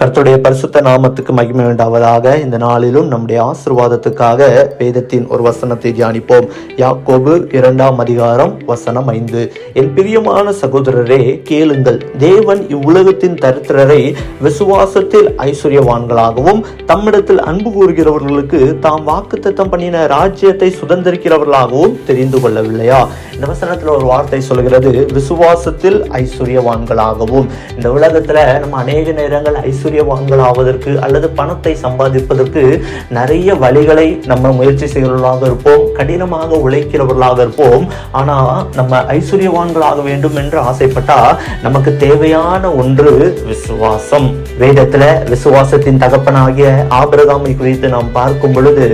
கர்த்தருடைய பரிசுத்த நாமத்துக்கு மகிமை உண்டாவதாக. இந்த நாளிலும் நம்முடைய ஆசிர்வாதத்துக்காக வேதத்தின் ஒரு வசனத்தை தியானிப்போம். யாக்கோபு இரண்டாம் அதிகாரம் வசனம் ஐந்து. என் பிரியமான சகோதரரே கேளுங்கள். தேவன் இவ்வுலகத்தின் தரித்திரரை விசுவாசத்தில் ஐஸ்வர்யவான்களாகவும் தம்மிடத்தில் அன்பு கூறுகிறவர்களுக்கு தாம் வாக்குத்தத்தம் பண்ணின ராஜ்யத்தை சுதந்திரிக்கிறவர்களாகவும் தெரிந்து கொள்ளவில்லையா? இந்த வசனத்தில் ஒரு வார்த்தை சொல்கிறது விசுவாசத்தில் ஐஸ்வர்யவான்களாகவும். இந்த உலகத்துல நம்ம அநேக நேரங்கள் ஐஸ்வர்யவான்கள் ஆவதற்கு அல்லது பணத்தை சம்பாதிப்பதற்கு நிறைய வழிகளை நம்ம முயற்சி செய்கிறவர்களாக இருப்போம் கடினமாக உழைக்கிறவர்களாக இருப்போம். ஆனால் நம்ம ஐஸ்வர்யவான்களாக வேண்டும் என்று ஆசைப்பட்டா நமக்கு தேவையான ஒன்று விசுவாசம். வேதத்தில் விசுவாசத்தின் தகப்பனாகிய ஆபிரகாமை குறித்து நாம் பார்க்கும் பொழுது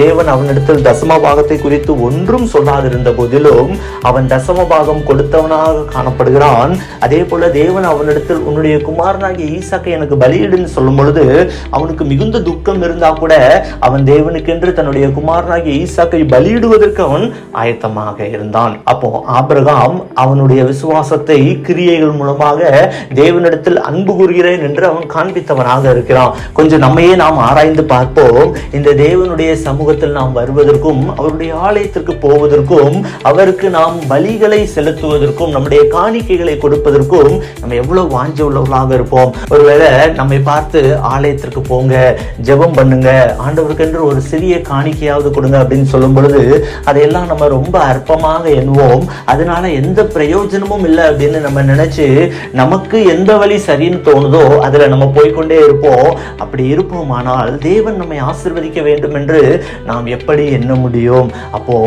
தேவன் அவனிடத்தில் தசம பாகத்தை குறித்து ஒன்றும் சொல்லாதிருந்த போதிலும் அவன் தசம பாகம் கொடுத்தவனாக காணப்படுகிறான். அதே போல தேவன் அவனிடத்தில் உன்னுடைய குமாரனாகிய ஈசாக்கை எனக்கு பலி பலியிடுன்னு சொல்லும் பொழுது அவனுக்கு மிகுந்த துக்கம் இருந்தா கூட அவன் தேவனுக்கென்று தன்னுடைய குமாரனாகிய ஈசாக்கை பலியிடுவதற்கு அவன் ஆயத்தமாக இருந்தான். அப்போ ஆபிரகாம் அவனுடைய விசுவாசத்தை கிரியைகள் மூலமாக தேவனிடத்தில் அன்பு கூறுகிறேன் என்று அவன் காண்பித்தவனாக இருக்கிறான். கொஞ்சம் நம்மையே நாம் ஆராய்ந்து பார்ப்போம். இந்த தேவனுடைய சமூகத்தில் நாம் வருவதற்கும் அவருடைய ஆலயத்திற்கு போவதற்கும் அவருக்கு நாம் பலிகளை செலுத்துவதற்கும் நம்முடைய காணிக்கைகளை கொடுப்பதற்கும் நம்ம எவ்வளவு வாஞ்ச உள்ளவர்களாக இருப்போம். ஒருவேளை நம்மை நம்மை பார்த்து ஆலயத்திற்கு போங்க ஜெபம் பண்ணுங்க ஆண்டவருக்கென்று ஒரு சிறிய காணிக்கையாவது கொடுங்க அப்படின்னு சொல்லும் பொழுது அதையெல்லாம் நம்ம ரொம்ப அற்பமாக எண்ணுவோம். அதனால எந்த பிரயோஜனமும் இல்லை அப்படின்னு நம்ம நினைச்சு நமக்கு எந்த வழி சரின்னு தோணுதோ அதில் நம்ம போய்க்கொண்டே இருப்போம். அப்படி இருப்போமானால் தேவன் நம்மை ஆசிர்வதிக்க வேண்டும் என்று நாம் எப்படி எண்ண முடியும்? அப்போ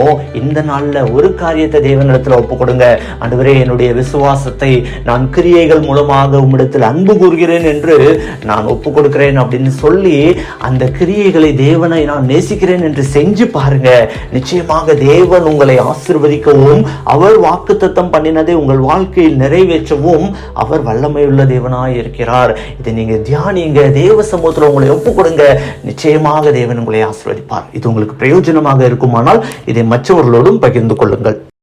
இந்த நாளில் ஒரு காரியத்தை தேவனிடத்தில் ஒப்பு கொடுங்க அன்றுவரே என்னுடைய விசுவாசத்தை நான் கிரியைகள் மூலமாக உம்மிடத்தில் அன்பு கூறுகிறேன் என்று நான் ஒப்பு கொடுக்கிறேன் அப்படின்னு சொல்லி அந்த கிரியைகளை தேவனை நான் நேசிக்கிறேன் என்று செஞ்சு பாருங்க. நிச்சயமாக தேவன் உங்களை ஆசிர்வதிக்கவும் அவர் வாக்குத்தத்தம் பண்ணினதை உங்கள் வாழ்க்கையில் நிறைவேற்றவும் அவர் வல்லமையுள்ள தேவனாய் இருக்கிறார். இதை நீங்க தியானிங்க. தேவ சமூகத்தில் உங்களை ஒப்பு கொடுங்க நிச்சயமாக தேவன் உங்களை ஆசிர்வதிப்பார். இது உங்களுக்கு பிரயோஜனமாக இருக்குமானால் இதை மற்றவர்களோடும் பகிர்ந்து கொள்ளுங்கள்.